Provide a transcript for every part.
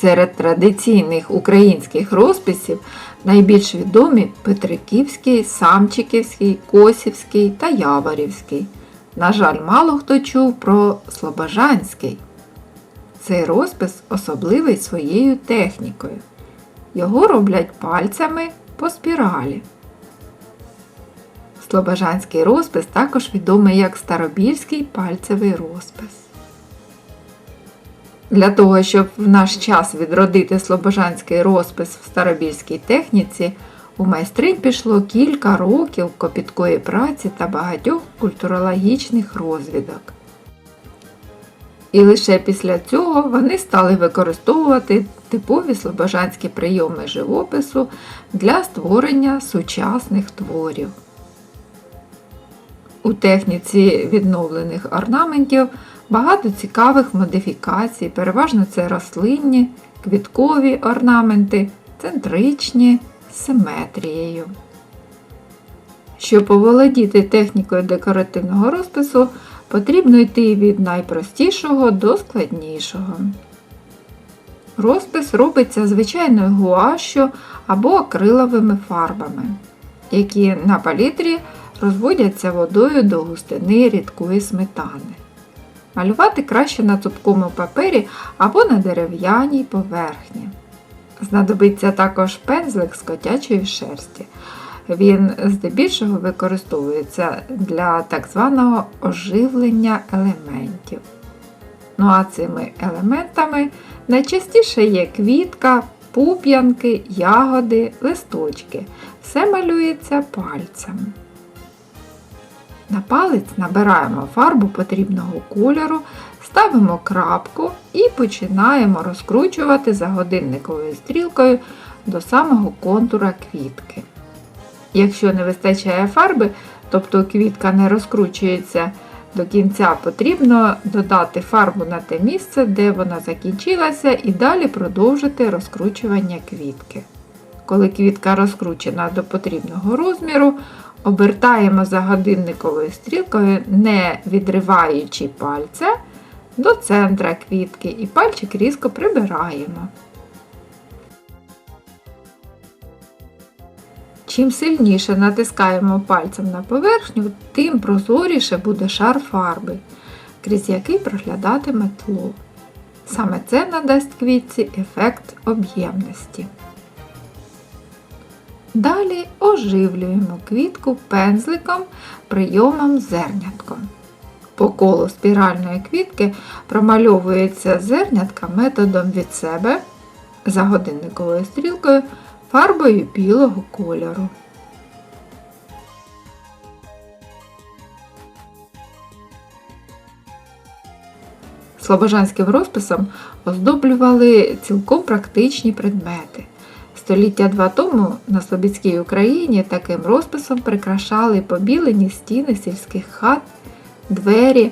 Серед традиційних українських розписів найбільш відомі Петриківський, Самчиківський, Косівський та Яворівський. На жаль, мало хто чув про Слобожанський. Цей розпис особливий своєю технікою. Його роблять пальцями по спіралі. Слобожанський розпис також відомий як Старобільський пальцевий розпис. Для того, щоб в наш час відродити слобожанський розпис в старобільській техніці, у майстринь пішло кілька років копіткої праці та багатьох культурологічних розвідок. І лише після цього вони стали використовувати типові слобожанські прийоми живопису для створення сучасних творів. У техніці відновлених орнаментів багато цікавих модифікацій, переважно це рослинні, квіткові орнаменти, центричні з симетрією. Щоб оволодіти технікою декоративного розпису, потрібно йти від найпростішого до складнішого. Розпис робиться звичайною гуашю або акриловими фарбами, які на палітрі розводяться водою до густини рідкої сметани. Малювати краще на цупкому папері або на дерев'яній поверхні. Знадобиться також пензлик з котячої шерсті. Він здебільшого використовується для так званого оживлення елементів. Ну а цими елементами найчастіше є квітка, пуп'янки, ягоди, листочки. Все малюється пальцем. На палець набираємо фарбу потрібного кольору, ставимо крапку і починаємо розкручувати за годинниковою стрілкою до самого контура квітки. Якщо не вистачає фарби, тобто квітка не розкручується до кінця, потрібно додати фарбу на те місце, де вона закінчилася, і далі продовжити розкручування квітки. Коли квітка розкручена до потрібного розміру, обертаємо за годинниковою стрілкою, не відриваючи пальця до центра квітки і пальчик різко прибираємо. Чим сильніше натискаємо пальцем на поверхню, тим прозоріше буде шар фарби, крізь який проглядатиме тло. Саме це надасть квітці ефект об'ємності. Далі оживлюємо квітку пензликом прийомом зернятком. По колу спіральної квітки промальовується зернятка методом від себе за годинниковою стрілкою фарбою білого кольору. Слобожанським розписом оздоблювали цілком практичні предмети. Століття два тому на Слобідській Україні таким розписом прикрашали побілені стіни сільських хат, двері,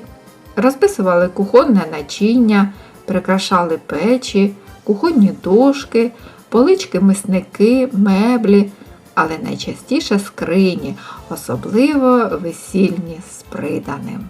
розписували кухонне начиння, прикрашали печі, кухонні дошки, полички мисники, меблі, але найчастіше скрині, особливо весільні з приданим.